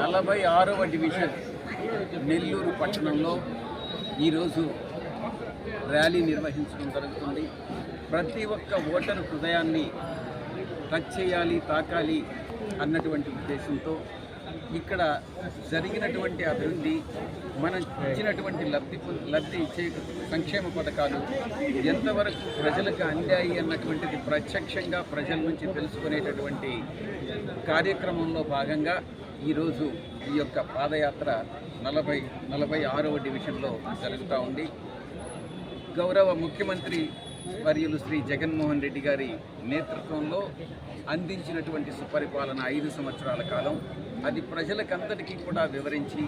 నలభై ఆరవ డివిజన్ నెల్లూరు పట్టణంలో ఈరోజు ర్యాలీ నిర్వహించడం జరుగుతుంది. ప్రతి ఒక్క ఓటరు హృదయాన్ని టచ్ చేయాలి తాకాలి అన్నటువంటి ఉద్దేశంతో ఇక్కడ జరిగినటువంటి అభివృద్ధి మనం ఇచ్చినటువంటి లబ్ధి లబ్ధి ఇచ్చే సంక్షేమ పథకాలు ఎంతవరకు ప్రజలకు అందాయి అన్నటువంటిది ప్రత్యక్షంగా ప్రజల నుంచి తెలుసుకునేటటువంటి కార్యక్రమంలో భాగంగా ఈరోజు ఈ యొక్క పాదయాత్ర నలభై నలభై ఆరవ డివిజన్లో జరుగుతూ ఉంది. గౌరవ ముఖ్యమంత్రి వర్యులు శ్రీ జగన్మోహన్ రెడ్డి గారి నేతృత్వంలో అందించినటువంటి సుపరిపాలన ఐదు సంవత్సరాల కాలం. అది ప్రజలకందరికీ కూడా వివరించి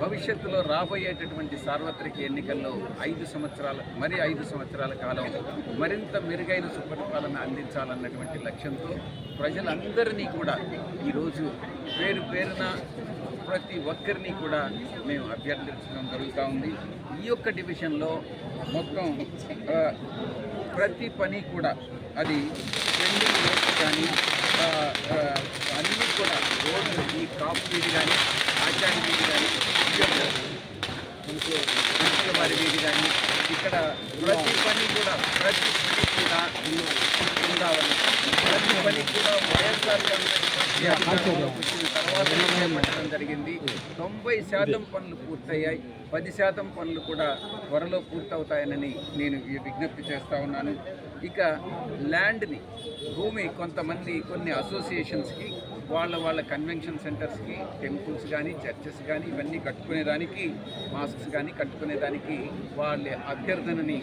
భవిష్యత్తులో రాబోయేటటువంటి సార్వత్రిక ఎన్నికల్లో ఐదు సంవత్సరాల మరి ఐదు సంవత్సరాల కాలం మరింత మెరుగైన సుపరిపాలన అందించాలన్నటువంటి లక్ష్యంతో ప్రజలందరినీ కూడా ఈరోజు పేరు పేరున ప్రతి ఒక్కరిని కూడా మేము అభ్యర్థించడం జరుగుతూ ఉంది. ఈ యొక్క డివిజన్లో మొత్తం ప్రతి పని కూడా అది పెండింగ్ వర్క్స్ కానీ ఆ, అన్నీ కూడా రోడ్లు ఈ క్రాప్ వీధి కానీ ఆచార్య వీధి కానీ ఈ యొక్క వారి వీధి కానీ ఇక్కడ ప్రతి పని కూడా ప్రతి పని కూడా ఉండాలని ప్రతి పని కూడా వైఎస్ఆర్ కాంగ్రెస్ పార్టీ జరిగింది. తొంభై శాతం పనులు పూర్తయ్యాయి. పది శాతం పనులు కూడా త్వరలో పూర్తవుతాయనని నేను ఈ విజ్ఞప్తి చేస్తూ ఉన్నాను. ఇక ల్యాండ్ని భూమి కొంతమంది కొన్ని అసోసియేషన్స్కి వాళ్ళ వాళ్ళ కన్వెన్షన్ సెంటర్స్కి టెంపుల్స్ కానీ చర్చెస్ కానీ ఇవన్నీ కట్టుకునేదానికి మాస్క్స్ కానీ కట్టుకునేదానికి వాళ్ళ అభ్యర్థనని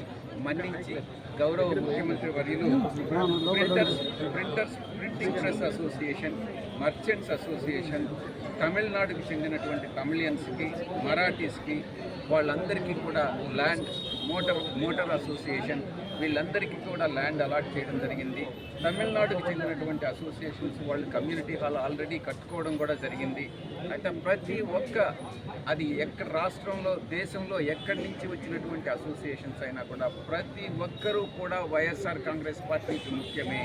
మన్నించి గౌరవ ముఖ్యమంత్రి వర్యులు printers printers printing press association merchants association తమిళనాడుకి చెందినటువంటి తమిళియన్స్కి మరాఠీస్కి వాళ్ళందరికీ కూడా ల్యాండ్ మోటార్ మోటార్ అసోసియేషన్ వీళ్ళందరికీ కూడా ల్యాండ్ అలాట్ చేయడం జరిగింది. తమిళనాడుకి చెందినటువంటి అసోసియేషన్స్ వాళ్ళు కమ్యూనిటీ హాల్ ఆల్రెడీ కట్టుకోవడం కూడా జరిగింది. అయితే ప్రతి ఒక్క అది ఎక్కడ రాష్ట్రంలో దేశంలో ఎక్కడి నుంచి వచ్చినటువంటి అసోసియేషన్స్ అయినా కూడా ప్రతి ఒక్కరూ కూడా వైఎస్ఆర్ కాంగ్రెస్ పార్టీకి ముఖ్యమే.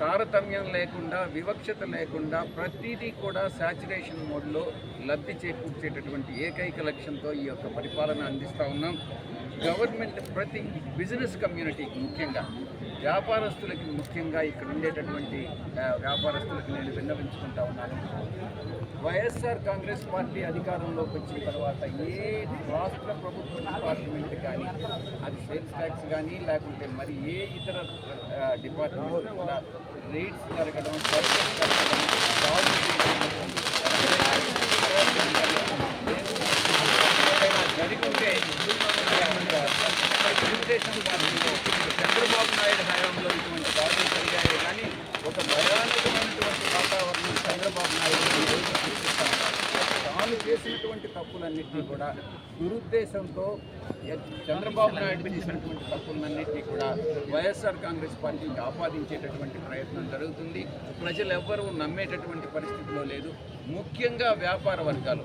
తారతమ్యం లేకుండా వివక్షత లేకుండా ప్రతిదీ కూడా శాచురేషన్ మోడ్లో లబ్ధి చేకూర్చేటటువంటి ఏకైక లక్ష్యంతో ఈ యొక్క పరిపాలన అందిస్తూ ఉన్నాం. గవర్నమెంట్ ప్రతి బిజినెస్ కమ్యూనిటీకి ముఖ్యంగా వ్యాపారస్తులకి ముఖ్యంగా ఇక్కడ ఉండేటటువంటి వ్యాపారస్తులకు నేను విన్నవించుకుంటా ఉన్నాను. వైఎస్ఆర్ కాంగ్రెస్ పార్టీ అధికారంలోకి వచ్చిన తర్వాత ఏ రాష్ట్ర ప్రభుత్వ డిపార్ట్మెంట్ కానీ అది సేల్స్ ట్యాక్స్ కానీ లేకుంటే మరి ఏ ఇతర డిపార్ట్మెంట్ కూడా రేట్స్ జరగడం సర్వీస్ జరగడం జరిగితే తెలుగుదేశం చంద్రబాబు నాయుడు హయాంలో ఇటువంటి దాడులు జరిగాయి కానీ ఒక భయానకమైనటువంటి చేసినటువంటి తప్పులన్నింటినీ కూడా దురుద్దేశంతో చంద్రబాబు నాయుడు చేసినటువంటి తప్పులన్నింటినీ కూడా వైఎస్ఆర్ కాంగ్రెస్ పార్టీకి ఆపాదించేటటువంటి ప్రయత్నం జరుగుతుంది. ప్రజలు ఎవ్వరూ నమ్మేటటువంటి పరిస్థితిలో లేదు. ముఖ్యంగా వ్యాపార వర్గాలు.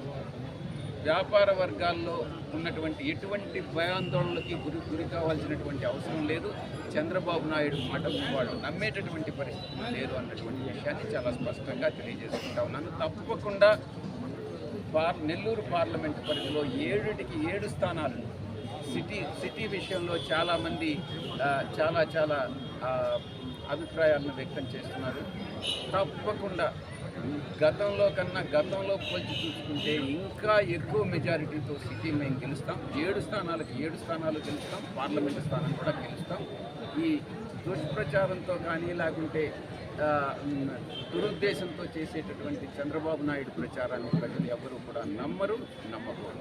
వ్యాపార వర్గాల్లో ఉన్నటువంటి ఎటువంటి భయాందోళనలకి గురి గురి కావాల్సినటువంటి అవసరం లేదు. చంద్రబాబు నాయుడు మాట వాళ్ళు నమ్మేటటువంటి పరిస్థితి లేదు అన్నటువంటి విషయాన్ని చాలా స్పష్టంగా తెలియజేసుకుంటా ఉన్నాను. తప్పకుండా పార్ నెల్లూరు పార్లమెంట్ పరిధిలో ఏడుటికి ఏడు స్థానాలు. సిటీ సిటీ విషయంలో చాలామంది చాలా చాలా అభిప్రాయాలను వ్యక్తం చేస్తున్నారు. తప్పకుండా గతంలో కన్నా గతంలో పోల్చి చూసుకుంటే ఇంకా ఎక్కువ మెజారిటీతో సిటీ మేము గెలుస్తాం. ఏడు స్థానాలకు ఏడు స్థానాలు గెలుస్తాం. పార్లమెంట్ స్థానం కూడా గెలుస్తాం. ఈ దుష్ప్రచారంతో కానీ లేకుంటే దురుద్దేశంతో చేసేటటువంటి చంద్రబాబు నాయుడు ప్రచారాన్ని ప్రజలు ఎవరూ కూడా నమ్మరు నమ్మకూడదు.